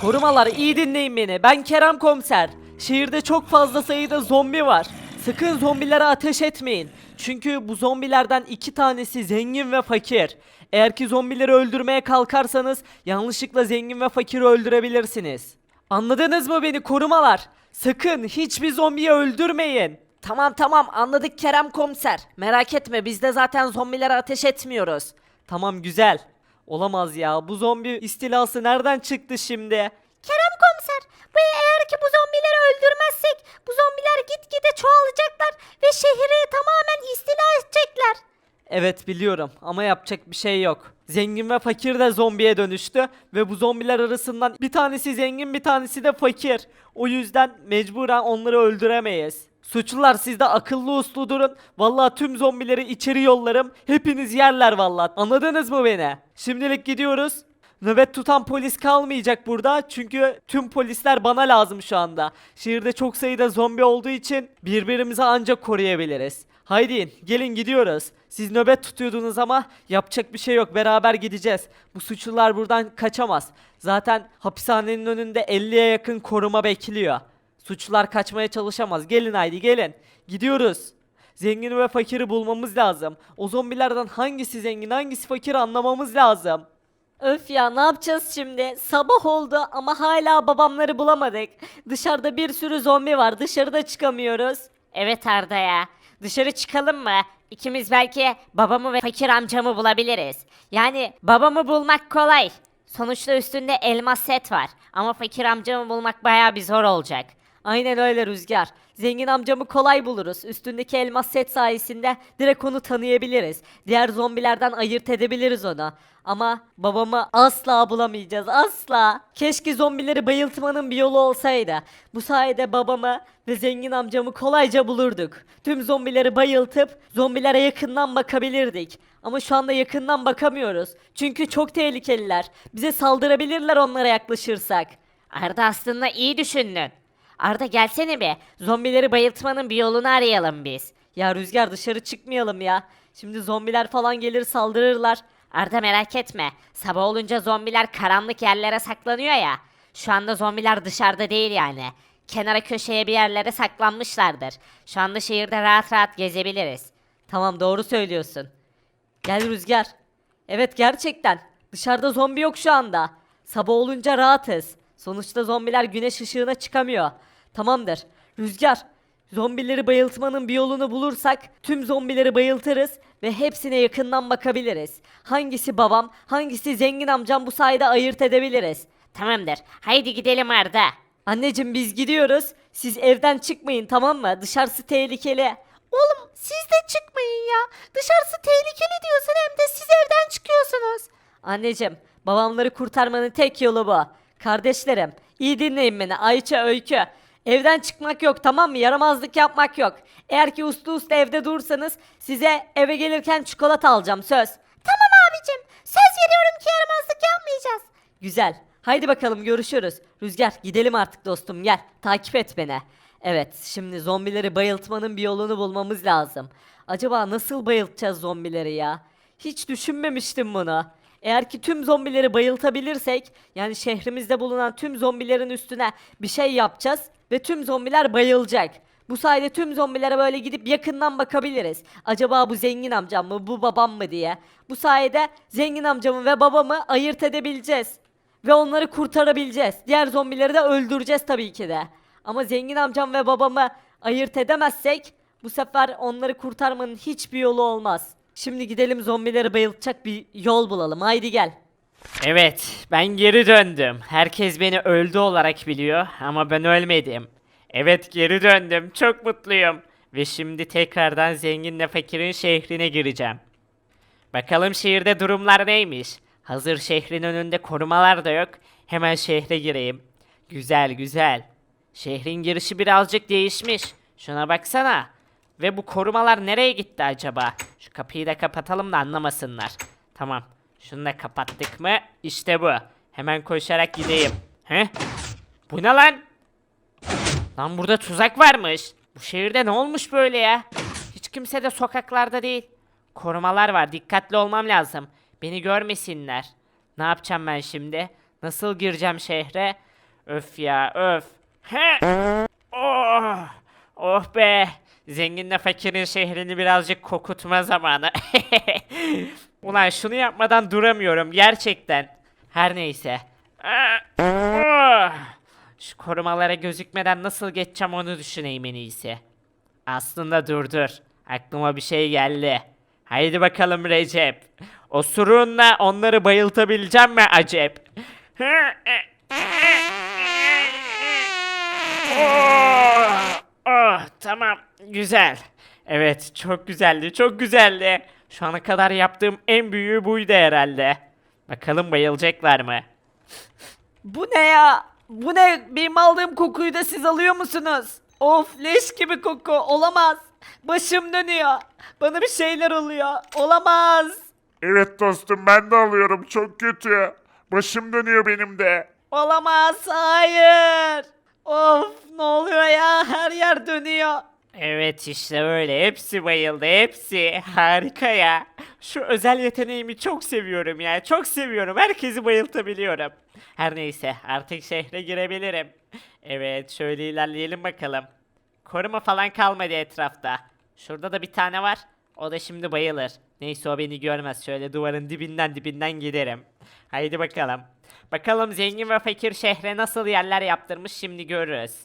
Korumalar iyi dinleyin beni. Ben Kerem Komiser. Şehirde çok fazla sayıda zombi var. Sakın zombilere ateş etmeyin. Çünkü bu zombilerden iki tanesi zengin ve fakir. Eğer ki zombileri öldürmeye kalkarsanız yanlışlıkla zengin ve fakiri öldürebilirsiniz. Anladınız mı beni korumalar? Sakın hiçbir zombiyi öldürmeyin. Tamam tamam anladık Kerem Komiser. Merak etme biz de zaten zombilere ateş etmiyoruz. Tamam güzel. Olamaz ya bu zombi istilası nereden çıktı şimdi? Kerem komiser, bu eğer ki bu zombileri öldürmezsek bu zombiler gitgide çoğalacaklar ve şehri tamamen istila edecekler. Evet biliyorum ama yapacak bir şey yok. Zengin ve fakir de zombiye dönüştü ve bu zombiler arasından bir tanesi zengin bir tanesi de fakir. O yüzden mecburen onları öldüremeyiz. Suçlular siz de akıllı uslu durun. Vallahi tüm zombileri içeri yollarım. Hepiniz yerler vallahi. Anladınız mı beni? Şimdilik gidiyoruz. Nöbet tutan polis kalmayacak burada çünkü tüm polisler bana lazım şu anda. Şehirde çok sayıda zombi olduğu için birbirimizi ancak koruyabiliriz. Haydi gelin gidiyoruz. Siz nöbet tutuyordunuz ama yapacak bir şey yok. Beraber gideceğiz. Bu suçlular buradan kaçamaz. Zaten hapishanenin önünde 50'ye yakın koruma bekliyor. Suçlular kaçmaya çalışamaz. Gelin haydi gelin. Gidiyoruz. Zengini ve fakiri bulmamız lazım. O zombilerden hangisi zengin hangisi fakir anlamamız lazım. Öf ya ne yapacağız şimdi? Sabah oldu ama hala babamları bulamadık. Dışarıda bir sürü zombi var. Dışarıda çıkamıyoruz. Evet Arda ya. Dışarı çıkalım mı? İkimiz belki babamı ve fakir amcamı bulabiliriz. Yani babamı bulmak kolay. Sonuçta üstünde elmas set var. Ama fakir amcamı bulmak bayağı bir zor olacak. Aynen öyle Rüzgar. Zengin amcamı kolay buluruz. Üstündeki elmas set sayesinde direkt onu tanıyabiliriz. Diğer zombilerden ayırt edebiliriz onu. Ama babamı asla bulamayacağız. Asla. Keşke zombileri bayıltmanın bir yolu olsaydı. Bu sayede babamı ve zengin amcamı kolayca bulurduk. Tüm zombileri bayıltıp zombilere yakından bakabilirdik. Ama şu anda yakından bakamıyoruz. Çünkü çok tehlikeliler. Bize saldırabilirler onlara yaklaşırsak. Arda aslında iyi düşündün. Arda gelsene be. Zombileri bayıltmanın bir yolunu arayalım biz. Ya Rüzgar dışarı çıkmayalım ya. Şimdi zombiler falan gelir saldırırlar. Arda merak etme. Sabah olunca zombiler karanlık yerlere saklanıyor ya. Şu anda zombiler dışarıda değil yani. Kenara köşeye bir yerlere saklanmışlardır. Şu anda şehirde rahat rahat gezebiliriz. Tamam doğru söylüyorsun. Gel Rüzgar. Evet gerçekten. Dışarıda zombi yok şu anda. Sabah olunca rahatız. Sonuçta zombiler güneş ışığına çıkamıyor. Tamamdır. Rüzgar. Zombileri bayıltmanın bir yolunu bulursak tüm zombileri bayıltırız ve hepsine yakından bakabiliriz. Hangisi babam, hangisi zengin amcam bu sayede ayırt edebiliriz. Tamamdır. Haydi gidelim Arda. Anneciğim biz gidiyoruz. Siz evden çıkmayın tamam mı? Dışarısı tehlikeli. Oğlum siz de çıkmayın ya. Dışarısı tehlikeli diyorsun hem de siz evden çıkıyorsunuz. Anneciğim babamları kurtarmanın tek yolu bu. Kardeşlerim iyi dinleyin beni Ayça Öykü. Evden çıkmak yok tamam mı? Yaramazlık yapmak yok. Eğer ki uslu uslu evde dursanız size eve gelirken çikolata alacağım söz. Tamam abicim. Söz veriyorum ki yaramazlık yapmayacağız. Güzel. Haydi bakalım görüşürüz. Rüzgar gidelim artık dostum gel. Takip et beni. Evet şimdi zombileri bayıltmanın bir yolunu bulmamız lazım. Acaba nasıl bayıltacağız zombileri ya? Hiç düşünmemiştim bunu. Eğer ki tüm zombileri bayıltabilirsek yani şehrimizde bulunan tüm zombilerin üstüne bir şey yapacağız ve tüm zombiler bayılacak. Bu sayede tüm zombilere böyle gidip yakından bakabiliriz. Acaba bu zengin amcam mı, bu babam mı diye. Bu sayede zengin amcamı ve babamı ayırt edebileceğiz. Ve onları kurtarabileceğiz. Diğer zombileri de öldüreceğiz tabii ki de. Ama zengin amcam ve babamı ayırt edemezsek bu sefer onları kurtarmanın hiçbir yolu olmaz. Şimdi gidelim zombileri bayıltacak bir yol bulalım. Haydi gel. Evet, ben geri döndüm. Herkes beni öldü olarak biliyor ama ben ölmedim. Evet, geri döndüm. Çok mutluyum. Ve şimdi tekrardan zenginle fakirin şehrine gireceğim. Bakalım şehirde durumlar neymiş? Hazır şehrin önünde korumalar da yok. Hemen şehre gireyim. Güzel, güzel. Şehrin girişi birazcık değişmiş. Şuna baksana. Ve bu korumalar nereye gitti acaba? Şu kapıyı da kapatalım da anlamasınlar. Tamam. Şunu da kapattık mı? İşte bu. Hemen koşarak gideyim. He? Bu ne lan? Lan burada tuzak varmış. Bu şehirde ne olmuş böyle ya? Hiç kimse de sokaklarda değil. Korumalar var. Dikkatli olmam lazım. Beni görmesinler. Ne yapacağım ben şimdi? Nasıl gireceğim şehre? Öf ya öf. He. Oh. Oh be. Zenginle fakirin şehrini birazcık kokutma zamanı. Ulan şunu yapmadan duramıyorum gerçekten. Her neyse. Şu korumalara gözükmeden nasıl geçeceğim onu düşüneyim en iyisi. Aslında dur dur. Aklıma bir şey geldi. Haydi bakalım Recep. Osurunla onları bayıltabileceğim mi acep? Oh, oh, tamam güzel. Evet çok güzeldi çok güzeldi. Şu ana kadar yaptığım en büyüğü buydu herhalde. Bakalım bayılacaklar mı? Bu ne ya? Bu ne? Benim aldığım kokuyu da siz alıyor musunuz? Of leş gibi koku. Olamaz. Başım dönüyor. Bana bir şeyler oluyor. Olamaz. Evet dostum ben de alıyorum çok kötü. Başım dönüyor benim de. Olamaz. Hayır. Of ne oluyor ya? Her yer dönüyor. Evet işte öyle. Hepsi bayıldı. Hepsi. Harika ya. Şu özel yeteneğimi çok seviyorum ya. Çok seviyorum. Herkesi bayıltabiliyorum. Her neyse artık şehre girebilirim. Evet şöyle ilerleyelim bakalım. Koruma falan kalmadı etrafta. Şurada da bir tane var. O da şimdi bayılır. Neyse o beni görmez. Şöyle duvarın dibinden dibinden giderim. Haydi bakalım. Bakalım zengin ve fakir şehre nasıl yerler yaptırmış şimdi görürüz.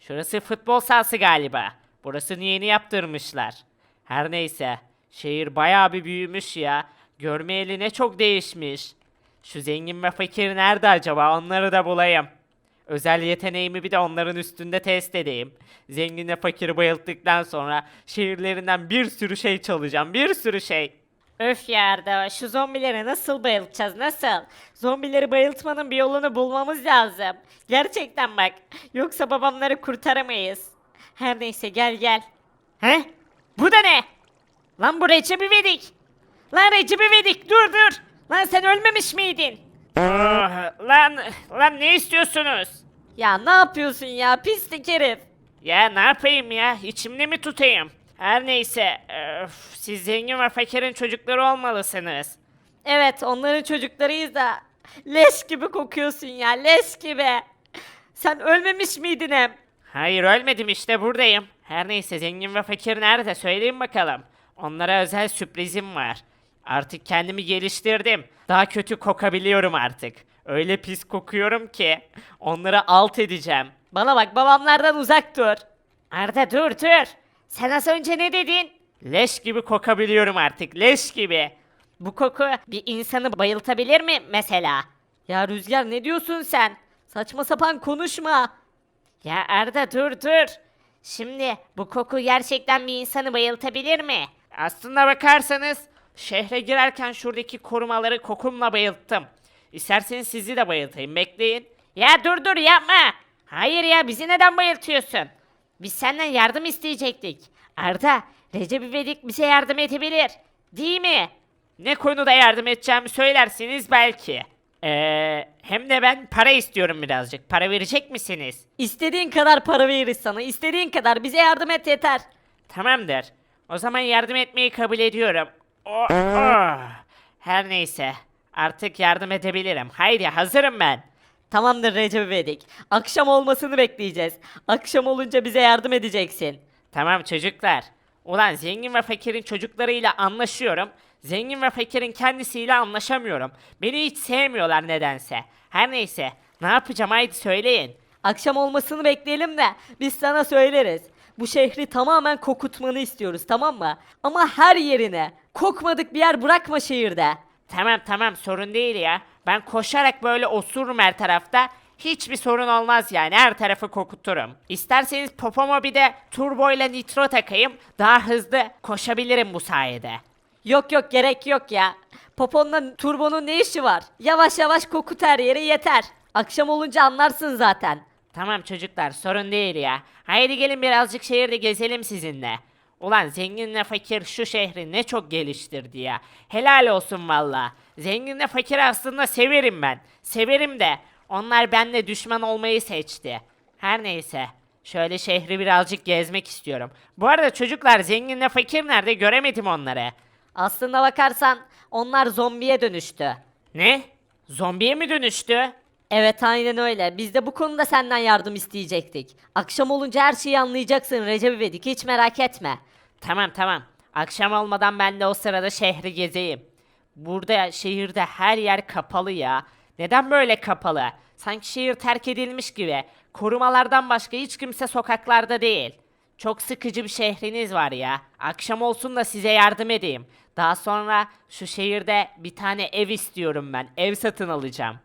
Şurası futbol sahası galiba. Burasını yeni yaptırmışlar. Her neyse. Şehir bayağı bir büyümüş ya. Görmeyeli ne çok değişmiş. Şu zengin ve fakir nerede acaba? Onları da bulayım. Özel yeteneğimi bir de onların üstünde test edeyim. Zenginle fakiri bayılttıktan sonra şehirlerinden bir sürü şey çalacağım. Bir sürü şey. Öf ya Arda şu zombileri nasıl bayıltacağız nasıl? Zombileri bayıltmanın bir yolunu bulmamız lazım. Gerçekten bak. Yoksa babamları kurtaramayız. Her neyse gel gel. He? Bu da ne? Lan bu Recep İvedik. Lan Recep İvedik dur dur. Lan sen ölmemiş miydin? Ah, lan, lan ne istiyorsunuz? Ya ne yapıyorsun ya pislik herif. Ya ne yapayım ya? İçimde mi tutayım? Her neyse. öf, siz zengin ve fakirin çocukları olmalısınız. Evet onların çocuklarıyız da leş gibi kokuyorsun ya leş gibi. Sen ölmemiş miydin hem? Hayır ölmedim işte buradayım. Her neyse zengin ve fakir nerede söyleyin bakalım. Onlara özel sürprizim var. Artık kendimi geliştirdim. Daha kötü kokabiliyorum artık. Öyle pis kokuyorum ki onları alt edeceğim. Bana bak babamlardan uzak dur. Arda dur dur. Sen az önce ne dedin? Leş gibi kokabiliyorum artık leş gibi. Bu koku bir insanı bayıltabilir mi mesela? Ya Rüzgar ne diyorsun sen? Saçma sapan konuşma. Ya Arda dur dur. Şimdi bu koku gerçekten bir insanı bayıltabilir mi? Aslında bakarsanız şehre girerken şuradaki korumaları kokumla bayılttım. İsterseniz sizi de bayıltayım bekleyin. Ya dur dur yapma. Hayır ya bizi neden bayıltıyorsun? Biz senden yardım isteyecektik. Arda, Recep İvedik bize yardım edebilir. Değil mi? Ne konuda yardım edeceğimi söylersiniz belki. Eee hem de ben para istiyorum birazcık. Para verecek misiniz? İstediğin kadar para veririz sana. istediğin kadar bize yardım et yeter. Tamamdır. O zaman yardım etmeyi kabul ediyorum. Oh, oh. Her neyse. Artık yardım edebilirim. Haydi hazırım ben. Tamamdır Recep İvedik. Akşam olmasını bekleyeceğiz. Akşam olunca bize yardım edeceksin. Tamam çocuklar. Ulan zengin ve fakirin çocuklarıyla anlaşıyorum. Zengin ve fakirin kendisiyle anlaşamıyorum. Beni hiç sevmiyorlar nedense. Her neyse. Ne yapacağım haydi söyleyin. Akşam olmasını bekleyelim de biz sana söyleriz. Bu şehri tamamen kokutmanı istiyoruz tamam mı? Ama her yerine. Kokmadık bir yer bırakma şehirde. Tamam tamam sorun değil ya. Ben koşarak böyle osururum her tarafta. Hiçbir sorun olmaz yani her tarafı kokuturum. İsterseniz popoma bir de turbo ile nitro takayım. Daha hızlı koşabilirim bu sayede. Yok yok gerek yok ya. Poponla turbonun ne işi var? Yavaş yavaş kokut her yere yeter. Akşam olunca anlarsın zaten. Tamam çocuklar sorun değil ya. Haydi gelin birazcık şehirde gezelim sizinle. Ulan zenginle fakir şu şehri ne çok geliştirdi ya. Helal olsun valla. Zenginle fakir aslında severim ben. Severim de. Onlar benimle düşman olmayı seçti. Her neyse. Şöyle şehri birazcık gezmek istiyorum. Bu arada çocuklar zenginle fakir nerede göremedim onları. Aslında bakarsan onlar zombiye dönüştü. Ne? Zombiye mi dönüştü? Evet aynen öyle. Biz de bu konuda senden yardım isteyecektik. Akşam olunca her şeyi anlayacaksın Recep İvedik hiç merak etme. Tamam tamam. Akşam olmadan ben de o sırada şehri gezeyim. Burada şehirde her yer kapalı ya. Neden böyle kapalı? Sanki şehir terk edilmiş gibi. Korumalardan başka hiç kimse sokaklarda değil. Çok sıkıcı bir şehriniz var ya. Akşam olsun da size yardım edeyim. Daha sonra şu şehirde bir tane ev istiyorum ben. Ev satın alacağım.